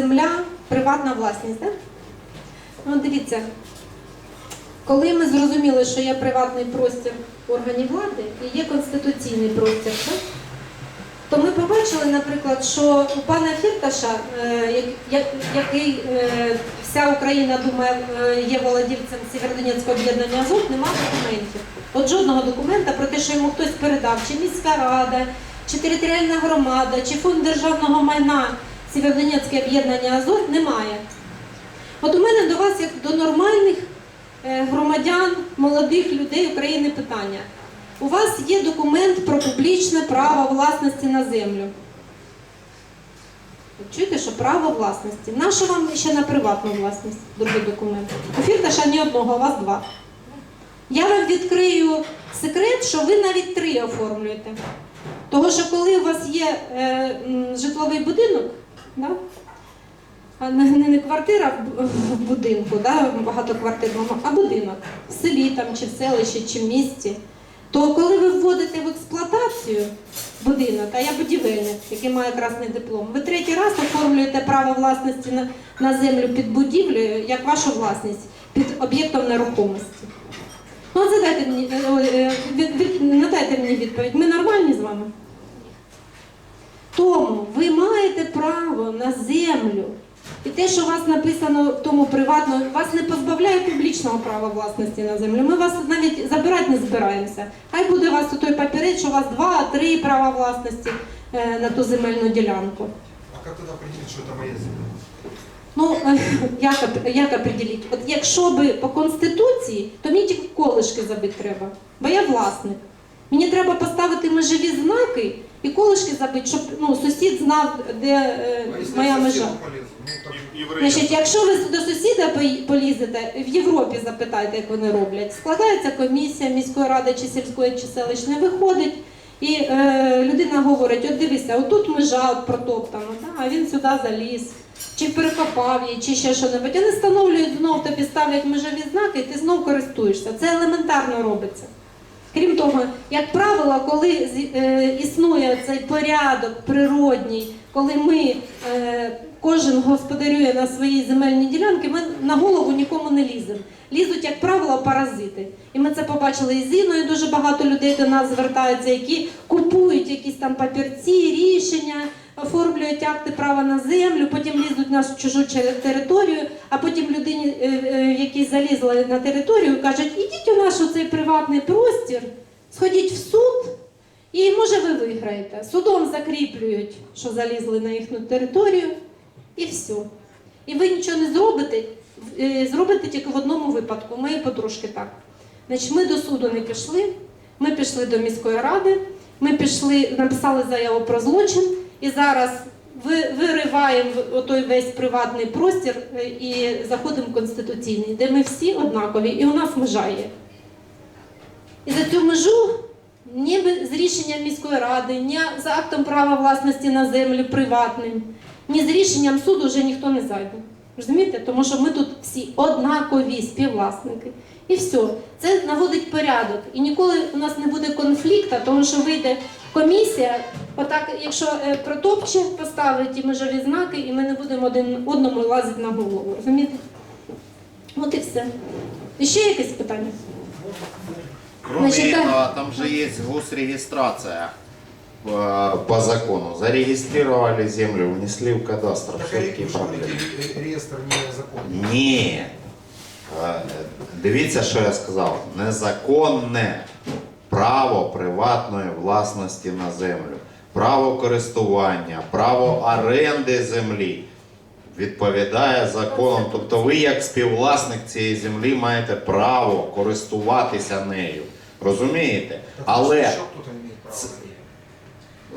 земля приватна власність, так? Ну, дивіться, коли ми зрозуміли, що є приватний простір органів влади і є конституційний простір, так? то ми побачили, наприклад, що у пана Фірташа, е, як- як- який е, вся Україна думає, е, є володівцем Сєвєродонецького об'єднання АЗОВ, немає документів. От жодного документа про те, що йому хтось передав, чи міська рада, чи територіальна громада, чи фонд державного майна Сєвєродонецьке об'єднання АЗОВ немає. От у мене до вас, як до нормальних е, громадян, молодих людей України питання. У вас є документ про публічне право власності на землю. Чуєте, що право власності. Нащо вам ще на приватну власність другий документ? У Фірташа ні одного, у вас два. Я вам відкрию секрет, що ви навіть три оформлюєте. Того, що коли у вас є е, житловий будинок, да? а не, не, квартира в, будинку, да? багатоквартирному, а будинок в селі там, чи в селищі, чи в місті, то коли ви вводите в експлуатацію будинок, а я будівельник, який має красний диплом, ви третій раз оформлюєте право власності на, на землю під будівлею як вашу власність під об'єктом нерухомості. Ну, задайте мені, е, е, надайте мені відповідь. Ми нормальні з вами? Тому ви маєте право на землю. І те, що у вас написано в тому приватному, вас не позбавляє публічного права власності на землю. Ми вас навіть забирати не збираємося. Хай буде у вас той папірець, що у вас два-три права власності е, на ту земельну ділянку. А как тогда определить, что это моя земля? Ну, е, як, як определити? От якщо би по конституції, то мені тільки колишки забити треба, бо я власник. Мені треба поставити межові знаки і колишки забити, щоб ну, сусід знав, де е, моя межа. Ну, Значить, якщо ви до сусіда пої- полізете, в Європі запитайте, як вони роблять. Складається комісія міської ради чи сільської чи селищної, виходить, і е, людина говорить: от дивися, отут межа от протоптана, та, а він сюди заліз, чи перекопав її, чи ще що-небудь. Вони встановлюють знов тобі ставлять межові знаки, і ти знов користуєшся. Це елементарно робиться. Крім того, як правило, коли е, існує цей порядок природній, коли ми е, кожен господарює на своїй земельній ділянці, ми на голову нікому не ліземо. Лізуть, як правило, паразити. І ми це побачили і зіною. Дуже багато людей до нас звертаються, які купують якісь там папірці, рішення, оформлюють акти права на землю, потім лізуть на чужу територію, а потім людині, е, е, які залізли на територію, кажуть, ідіть у наш цей приватний простір, сходіть в суд. І може ви виграєте. Судом закріплюють, що залізли на їхню територію, і все. І ви нічого не зробите, е, зробите тільки в одному випадку. Мої подружки так. Значить, ми до суду не пішли, ми пішли до міської ради, ми пішли, написали заяву про злочин, і зараз вириваємо отой весь приватний простір е, і заходимо в конституційний, де ми всі однакові, і у нас межа є. І за цю межу ні з рішенням міської ради, ні за актом права власності на землю приватним, ні з рішенням суду вже ніхто не зайде. Розумієте? Тому що ми тут всі однакові співвласники. І все. Це наводить порядок. І ніколи у нас не буде конфлікту, тому що вийде комісія, отак, якщо е, протопче, поставить ті межові знаки, і ми не будемо один одному лазити на голову. Розумієте? От і все. І ще якесь питання? Кроме Значит, так. этого, там же есть госрегистрация э, по закону. Зарегистрировали землю, внесли в кадастр. так Все а такі вы что проблеми. говорите, ре- реестр незаконный? Ні. Е, Дивіться, що я сказав. Незаконне право приватної власності на землю, право користування, право оренди землі відповідає законам. Тобто ви, як співвласник цієї землі, маєте право користуватися нею. Розумієте? Але кто-то имеет право Ц- на нее.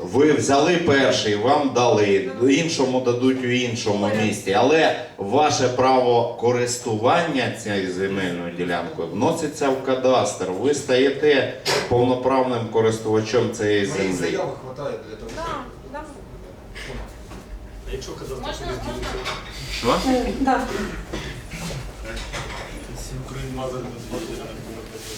Ви взяли перший, вам дали, іншому дадуть у іншому місті, але ваше право користування цією земельною ділянкою вноситься в кадастр. Ви стаєте повноправним користувачем цієї землі. заявы хватает для того. А якщо казати Можна, можна? Що? Е, да.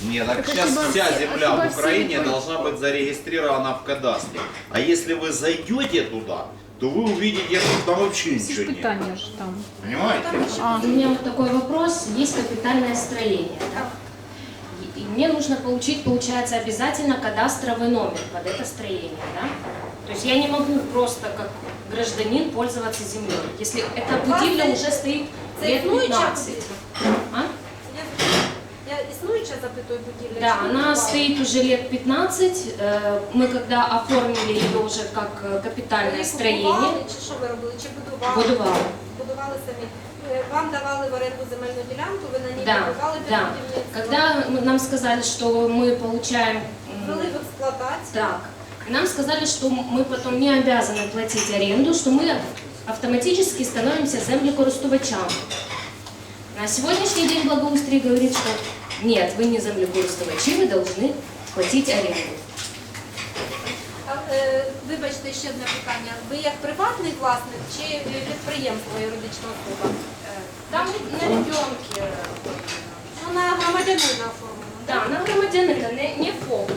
Всі Україні мазали на звідти. Ні, так Так сейчас хіба вся всі- земля хіба в всі Україні ви- должна быть зарегистрирована в кадастре. А если вы зайдете туда, то вы увидите, что там вообще Всі ж ничего нет. питання ж там. Понимаете? А, У меня вот такой вопрос. Есть капитальное строение. Да? И- И мне нужно получить, получается, обязательно кадастровый номер под это строение. Да? То есть я не могу просто как гражданин пользоваться землей. Если эта будильня уже стоит Це лет існуюча 15. будівля? А? Я існуюча запитую будівля? Да, чи она будувала? стоит уже лет 15. Э, Мы когда оформили ее уже как э, Ви капитальное її строение, купували, чи що ви робили? Чи будували? будували. Будували самі. Е, Вам давали в оренду земельну ділянку, ви на ній Да, будували під да. будівництво? Когда мы- нам сказали, что мы получаем... м, Ввели в експлуатацію? Так. И Нам сказали, что мы потом не обязаны платить аренду, что мы автоматически становимся землекористувачами. На сегодняшний день благоустрой говорит, что нет, вы не землекористувачи, вы должны платить аренду. А, е, Вибачте, ще одне питання. Ви як приватний власник чи е, підприємство юридична особа? Э, Там на ребенке, Ну, на громадянина оформлено. да, на громадянина, не, не ФОП.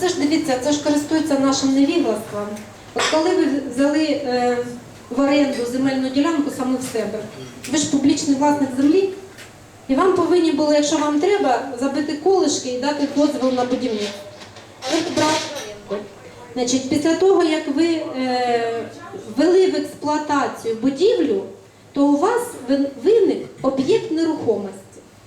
Це ж дивіться, це ж користується нашим невіглаством. От коли ви взяли е, в оренду земельну ділянку саме в себе, ви ж публічний власник землі, і вам повинні були, якщо вам треба, забити колишки і дати дозвіл на будівництво. Але ви брали в оренду. Значить, після того, як ви е, ввели в експлуатацію будівлю, то у вас виник об'єкт нерухомості.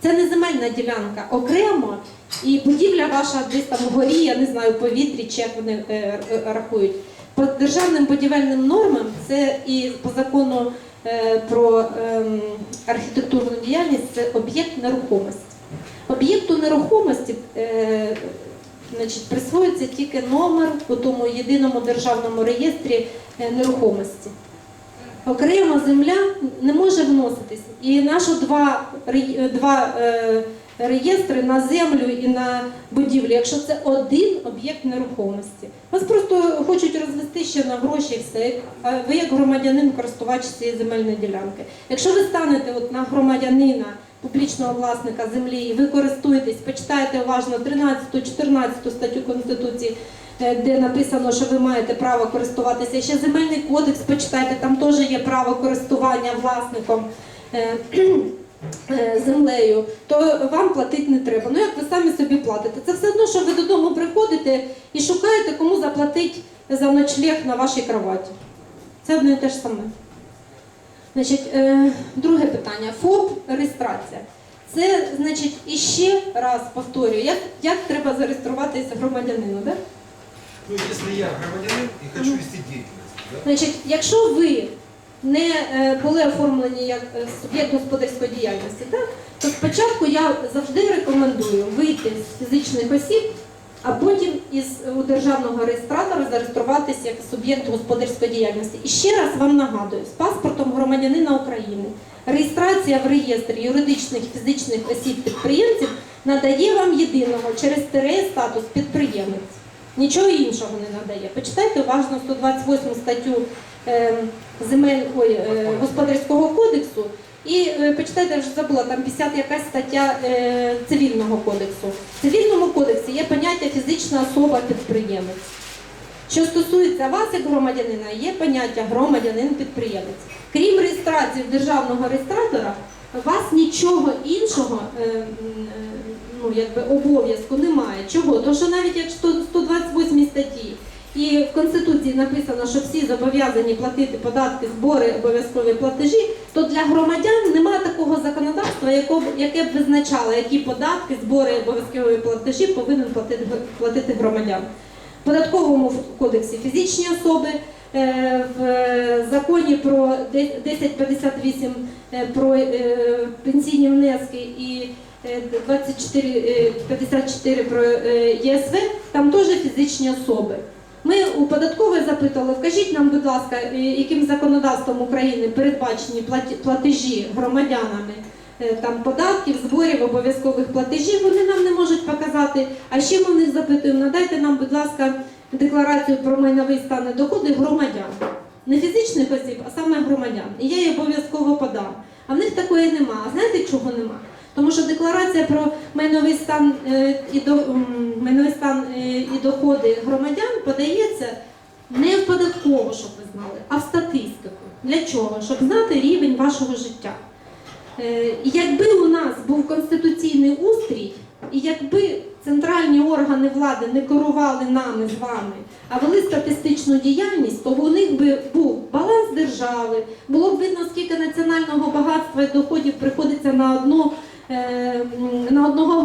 Це не земельна ділянка окремо, і будівля ваша десь там вгорі, я не знаю, повітрі, чи як вони е, е, рахують. По державним будівельним нормам це і по закону е, про ем, архітектурну діяльність це об'єкт нерухомості. Об'єкту нерухомості е, значить, присвоюється тільки номер у тому єдиному державному реєстрі е, нерухомості. Окремо земля не може вноситись. І наші два, два реєстри на землю і на будівлю, якщо це один об'єкт нерухомості. Вас просто хочуть розвести ще на гроші все. А ви як громадянин користувач цієї земельної ділянки. Якщо ви станете от на громадянина, публічного власника землі, і ви користуєтесь, почитайте уважно 13-14 статтю Конституції, е, де написано, що ви маєте право користуватися. Ще земельний кодекс почитайте, там теж є право користування власником. е, Землею, то вам платити не треба. Ну як ви самі собі платите? Це все одно, що ви додому приходите і шукаєте, кому заплатити за ночлег на вашій кроваті. Це одне і те ж саме. Значить, е, друге питання. ФОП реєстрація. Це, значить, іще раз повторюю, як, як треба зареєструватися громадянину, да? Ну, если я громадянин и хочу вести деятельность, да? Значить, якщо ви не е, були оформлені як е, суб'єкт господарської діяльності, так, то спочатку я завжди рекомендую вийти з фізичних осіб, а потім із у державного реєстратора зареєструватися як суб'єкт господарської діяльності. І ще раз вам нагадую, з паспортом громадянина України реєстрація в реєстрі юридичних фізичних осіб підприємців надає вам єдиного через ТРЕ статус підприємець. Нічого іншого не надає. Почитайте уважно 128 статтю е, земель ой, е, господарського кодексу і е, почитайте, я вже забула, там 50 якась стаття е, цивільного кодексу. В цивільному кодексі є поняття фізична особа підприємець. Що стосується вас як громадянина, є поняття громадянин-підприємець. Крім реєстрації державного реєстратора, у вас нічого іншого ну, обов'язку немає. Чого? Тому що навіть як 100 128 статті і в Конституції написано, що всі зобов'язані платити податки, збори, обов'язкові платежі, то для громадян немає такого законодавства, яке б визначало, які податки, збори, обов'язкові платежі повинен платити, громадян. В податковому кодексі фізичні особи, е, в е, законі про де- 1058 е, про пенсійні внески і е, 2454 про ЄСВ, там теж фізичні особи. Ми у податкової запитали, вкажіть нам, будь ласка, яким законодавством України передбачені платежі громадянами е, там податків, зборів, обов'язкових платежів. Вони нам не можуть показати. А ще ми в них запитуємо, надайте нам, будь ласка, декларацію про майновий стан доходи громадян. Не фізичних осіб, а саме громадян. І я її обов'язково подам. А в них такої нема. А знаєте, чого нема? Тому що декларація про майновий стан е, і до майновий стан е, і доходи громадян подається не в податкову, щоб ви знали, а в статистику. Для чого? Щоб знати рівень вашого життя. Е, якби у нас був конституційний устрій, і якби центральні органи влади не керували нами з вами, а вели статистичну діяльність, то у них би був баланс держави, було б видно, скільки національного багатства і доходів приходиться на одну, е, м, на одного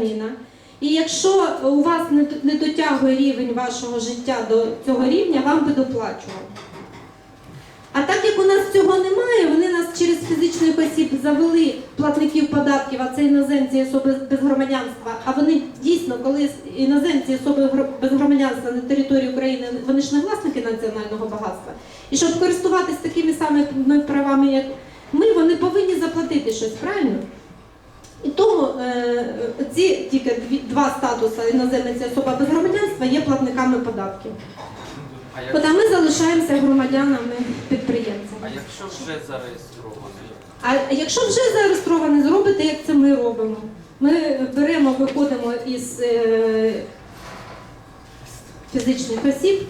громадянина. І якщо у вас не, дотягує рівень вашого життя до цього рівня, вам би доплачували. А так як у нас цього немає, вони нас через фізичних осіб завели платників податків, а це іноземці особи без громадянства. А вони дійсно, коли іноземці особи без громадянства на території України, вони ж не власники національного багатства. І щоб користуватись такими самими правами, як ми, вони повинні заплатити щось, правильно? І тому е, ці тільки два статуси іноземець і особа без громадянства є платниками податків. Як, а ми залишаємося громадянами підприємцями. а якщо вже зареєстрований? А якщо вже зареєстрований, зробите, як це ми робимо. Ми беремо, виходимо із е, фізичних осіб,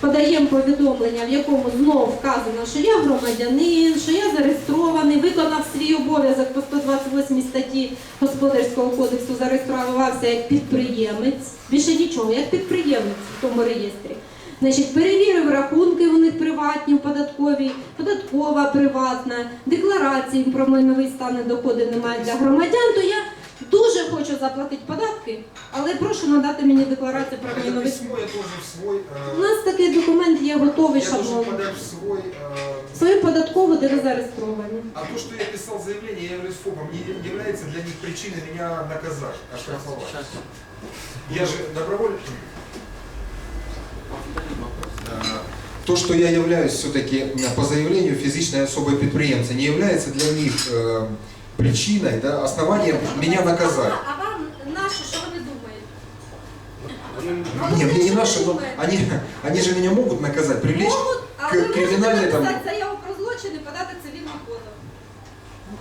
подаємо повідомлення, в якому знову вказано, що я громадянин, що я зареєстрований, виконав свій обов'язок по 128 статті Господарського кодексу, зареєструвався як підприємець. Більше нічого, як підприємець в тому реєстрі. Значить, перевірив рахунки у них приватні, в податковій, податкова приватна, декларації про майновий стан доходи немає для громадян, то я дуже хочу заплатити податки, але прошу надати мені декларацію про Это майновий стан. письмо я должен в свой... У э, нас такий документ є готовий Я должен шаблон. подать в свой... э, Свою податкову, де ви зареєстровані. А то, что я писал заявление, я являюсь ФОПом, не является для них причиной меня наказать, оштрафовать. Щас. Я же добровольно... Повторіть вопрос. Э, То, что я являюсь все-таки по заявлению физичной особой предприемца, не является для них э, причиной, да, основанием меня наказать. А вам наше, що вони думають? Не, мне не наше, но они, они же меня могут наказать, привлечь Можуть, к можете криминальной там... заяву про злочин і подати цивільний позов.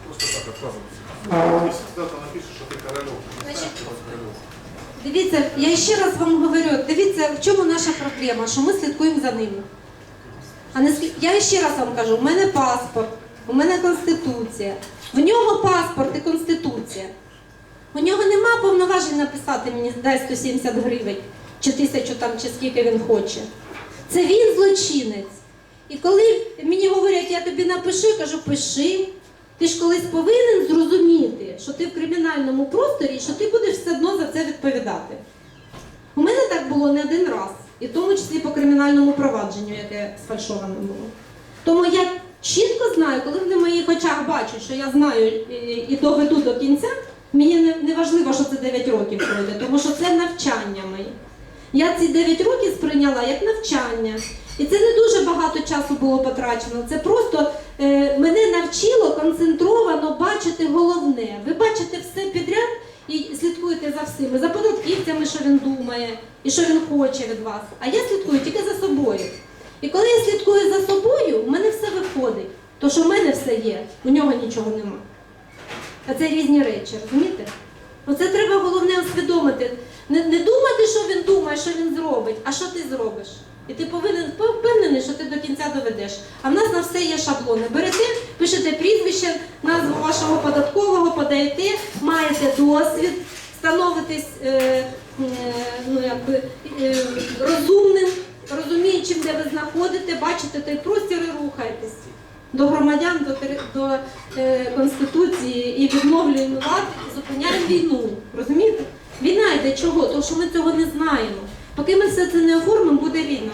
Просто так отказываться. Если кто-то напишет, что ты Королев, Значит, что. Дивіться, я ще раз вам говорю, дивіться, в чому наша проблема, що ми слідкуємо за ними. А не слід... Я ще раз вам кажу, у мене паспорт, у мене конституція. В нього паспорт і конституція. У нього нема повноважень написати мені дай 170 гривень, чи тисячу там, чи скільки він хоче. Це він злочинець. І коли мені говорять, я тобі напишу, я кажу, пиши. Ти ж колись повинен зрозуміти, що ти в кримінальному просторі, що ти будеш все одно за це відповідати. У мене так було не один раз, і в тому числі по кримінальному провадженню, яке сфальшоване було. Тому я чітко знаю, коли в моїх очах бачать, що я знаю і, і доведу до кінця, мені не, важливо, що це 9 років пройде, тому що це навчання моє. Я ці 9 років сприйняла як навчання. І це не дуже багато часу було потрачено. Це просто е, мене навчило концентровано бачити головне. Ви бачите все підряд і слідкуєте за всім, І за податківцями, що він думає, і що він хоче від вас. А я слідкую тільки за собою. І коли я слідкую за собою, у мене все виходить. То, що в мене все є, у нього нічого нема. А це різні речі, розумієте? Оце треба головне усвідомити. Не, не думати, що він думає, що він зробить, а що ти зробиш. І ти повинен впевнений, що ти до кінця доведеш. А в нас на все є шаблони. Берете, пишете прізвище, назву вашого податкового, подаєте, маєте досвід, становитесь е, е, ну, якби, е, розумним, розуміючим, де ви знаходите, бачите той простір і рухаєтесь до громадян, до, до е, Конституції і відновлюємо лад, і зупиняємо війну. Розумієте? Війна йде чого? Тому що ми цього не знаємо. Поки ми все це не оформимо, буде війна.